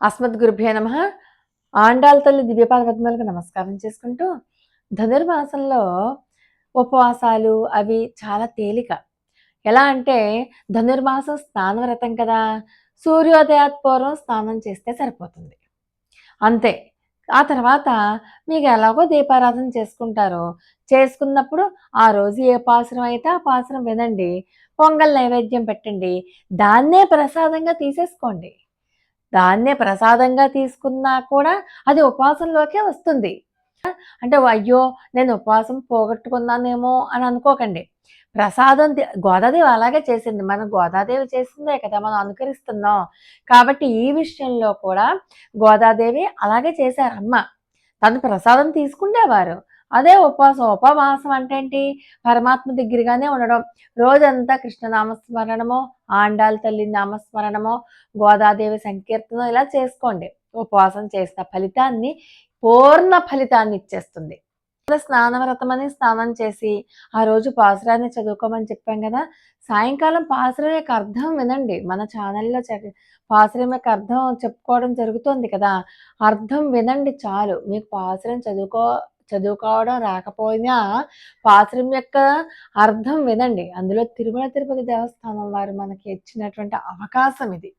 అస్మద్ గురుభ్యో నమ. ఆండాల తల్లి దివ్యపాద పద్మాలకు నమస్కారం చేసుకుంటూ ధనుర్మాసంలో ఉపవాసాలు అవి చాలా తేలిక. ఎలా అంటే ధనుర్మాసం స్నానవ్రతం కదా సూర్యోదయాత్ పూర్వం స్నానం చేస్తే సరిపోతుంది. అంతే. ఆ తర్వాత మీకు ఎలాగో దీపారాధన చేసుకుంటారో చేసుకున్నప్పుడు ఆ రోజు ఏ పాసరం అయితే ఆ పాసరం వినండి పొంగల్ నైవేద్యం పెట్టండి దాన్నే ప్రసాదంగా తీసేసుకోండి. దాన్నే ప్రసాదంగా తీసుకున్నా కూడా అది ఉపవాసంలోకే వస్తుంది. అంటే అయ్యో నేను ఉపవాసం పోగొట్టుకున్నానేమో అని అనుకోకండి. ప్రసాదం గోదాదేవి అలాగే చేసింది. మనం గోదాదేవి చేసిందే కదా మనం అనుకరిస్తున్నాం. కాబట్టి ఈ విషయంలో కూడా గోదాదేవి అలాగే చేశారమ్మ. తను ప్రసాదం తీసుకునేవారు అదే ఉపవాసం. ఉపవాసం అంటే ఏంటి? పరమాత్మ దగ్గరగానే ఉండడం. రోజంతా కృష్ణ నామస్మరణమో ఆండాల తల్లి నామస్మరణమో గోదాదేవి సంకీర్తనం ఇలా చేసుకోండి. ఉపవాసం చేసిన ఫలితాన్ని పూర్ణ ఫలితాన్ని ఇచ్చేస్తుంది. స్నానవ్రతం అని స్నానం చేసి ఆ రోజు పాసురాన్ని చదువుకోమని చెప్పాం కదా? సాయంకాలం పాసురం యొక్క అర్థం వినండి. మన ఛానల్లో పాసురం యొక్క అర్థం చెప్పుకోవడం జరుగుతుంది కదా? అర్థం వినండి చాలు. మీకు పాసురం చదువుకో చదువుకోవడం రాకపోయినా పాత్రం యొక్క అర్థం వినండి. అందులో తిరుమల తిరుపతి దేవస్థానం వారు మనకి ఇచ్చినటువంటి అవకాశం ఇది.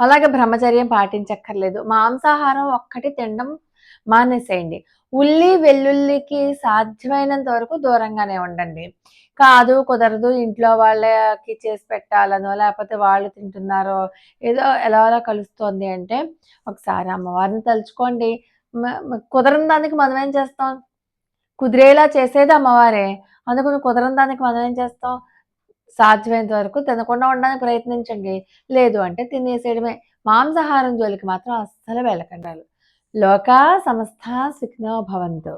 అలాగే బ్రహ్మచర్యం పాటించక్కర్లేదు. మాంసాహారం ఒక్కటి తినడం మానేసేయండి. ఉల్లి వెల్లుల్లికి సాధ్యమైనంత వరకు దూరంగానే ఉండండి. కాదు కుదరదు. ఇంట్లో వాళ్ళకి చేసి పెట్టాలనో లేకపోతే వాళ్ళు తింటున్నారో ఏదో ఎలా ఎలా కలుస్తోంది అంటే ఒకసారి అమ్మవారిని తలుచుకోండి. కుదరని దానికి మనం ఏం చేస్తాం? కుదిరేలా చేసేది అమ్మవారే. అందుకని కుదరని దానికి మనం ఏం చేస్తాం? సాధ్యమైనంత వరకు తినకుండా ఉండడానికి ప్రయత్నించండి. లేదు అంటే తినేసేయడమే. మాంసాహారం జోలికి మాత్రం అస్సలు వెళ్ళకండాలి లోకా సమస్త సుఖినో భవంతో.